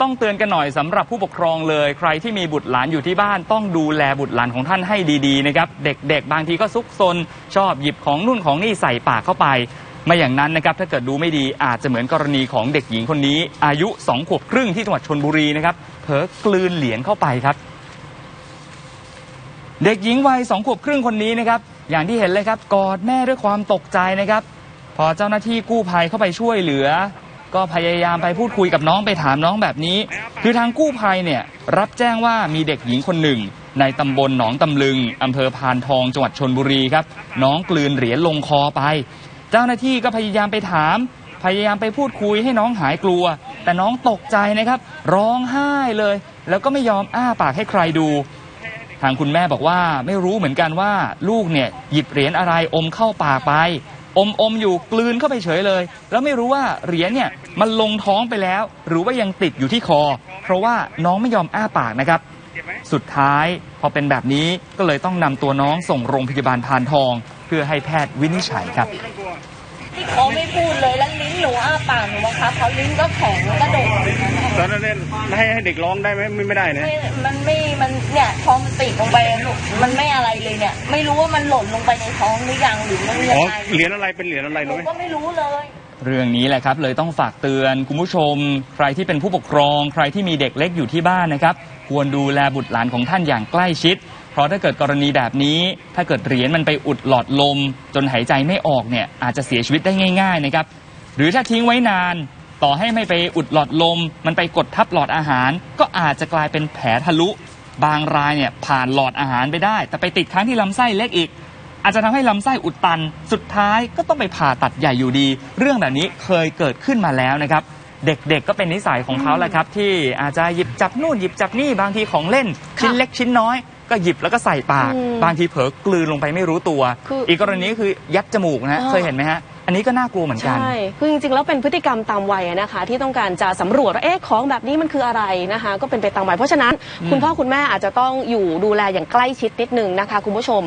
ต้องเตือนกันหน่อยสำหรับผู้ปกครองเลย ใครที่มีบุตรหลานอยู่ที่บ้าน ต้องดูแลบุตรหลานของท่านให้ดีๆนะครับ เด็กๆ บางทีก็ซุกซนชอบหยิบของนู่นของนี่ใส่ปากเข้าไป ไม่อย่างนั้นนะครับถ้าเกิดดูไม่ดีอาจจะเหมือนกรณีของเด็กหญิงคนนี้ อายุสองขวบครึ่งที่จังหวัดชนบุรีนะครับเผลอกลืนเหรียญเข้าไปครับ เด็กหญิงวัยสองขวบครึ่งคนนี้นะครับอย่างที่เห็นเลยครับกอดแม่ด้วยความตกใจนะครับ พอเจ้าหน้าที่กู้ภัยเข้าไปช่วยเหลือ ก็พยายามไปพูดคุยกับน้องไปถามน้องแบบนี้ คือทางกู้ภัยเนี่ยรับแจ้งว่ามีเด็กหญิงคนหนึ่ง ในตำบลหนองตำลึงอำเภอพานทองจังหวัดชนบุรีครับ น้องกลืนเหรียญลงคอไป เจ้าหน้าที่ก็พยายามไปถาม พยายามไปพูดคุยให้น้องหายกลัว แต่น้องตกใจนะครับ ร้องไห้เลย แล้วก็ไม่ยอมอ้าปากให้ใครดู ทางคุณแม่บอกว่าไม่รู้เหมือนกันว่าลูกเนี่ยหยิบเหรียญอะไรอมเข้าปากไป อมอมอยู่กลืนเข้าไปเฉยเลย แล้วไม่รู้ว่าเหรียญเนี่ยมันลงท้องไปแล้ว หรือว่ายังติดอยู่ที่คอ เพราะว่าน้องไม่ยอมอ้าปากนะครับ สุดท้ายพอเป็นแบบนี้ก็เลยต้องนำตัวน้องส่งโรงพยาบาลพานทอง เพื่อให้แพทย์วินิจฉัยครับที่เขาไม่พูดเลยแล้วลิ้นหนูอ้าปากหนูบังคับเขาลิ้นก็แข็งกระโดดอย่างนั้นนะคะตอนนั้นเนี่ยให้ให้เด็กร้องได้ไหมไม่ไม่ได้นะไม่มันไม่มันเนี่ยท้องมันติดลงไปอะลูกมันไม่อะไร เลยเนี่ย ไม่รู้ว่ามันหล่นลงไปในท้องหรือยังหรือมันยัอ๋งอไงเหรียญอะไรเป็นเหรียญอะไรหนูรู้ไหม ก็ไม่รู้เลย เรื่องนี้แหละครับ เลยต้องฝากเตือนคุณผู้ชม ใครที่เป็นผู้ปกครอง ใครที่มีเด็กเล็กอยู่ที่บ้านนะครับ ควรดูแลบุตรหลานของท่านอย่างใกล้ชิด เพราะถ้าเกิดกรณีแบบนี้ ถ้าเกิดเหรียญมันไปอุดหลอดลม จนหายใจไม่ออกเนี่ยอาจจะเสียชีวิตได้ง่าย ๆนะครับ หรือถ้าทิ้งไว้นาน ต่อให้ไม่ไปอุดหลอดลม มันไปกดทับหลอดอาหาร ก็อาจจะกลายเป็นแผลทะลุ บางรายเนี่ยผ่านหลอดอาหารไปได้ แต่ไปติดค้างที่ลำไส้เล็กอีก อาจจะทำให้ลำไส้อุดตัน สุดท้ายก็ต้องไปผ่าตัดใหญ่อยู่ดี เรื่องแบบนี้เคยเกิดขึ้นมาแล้วนะครับ เด็กๆก็เป็นนิสัยของเขาแหละครับ ที่อาจจะหยิบจับนู่นหยิบจับนี่บางทีของเล่น ชิ้นเล็กชิ้นน้อย ก็หยิบแล้วก็ใส่ปาก อืมบางทีเผลอกลืนลงไปไม่รู้ตัว คืออี อีกกรณีก็คือยัดจมูกนะฮะอ๋อเคยเห็นไหมฮะ อันนี้ก็น่ากลัวเหมือนกัน ใช่ คือจริงๆ แล้วเป็นพฤติกรรมตามวัยนะคะ ที่ต้องการจะสำรวจว่าเอ๊ะของแบบนี้มันคืออะไรนะคะ ก็เป็นไปตามวัยเพราะฉะนั้น คุณพ่อคุณแม่อาจจะต้องอยู่ดูแลอย่างใกล้ชิดนิดนึงนะคะ คุณผู้ชม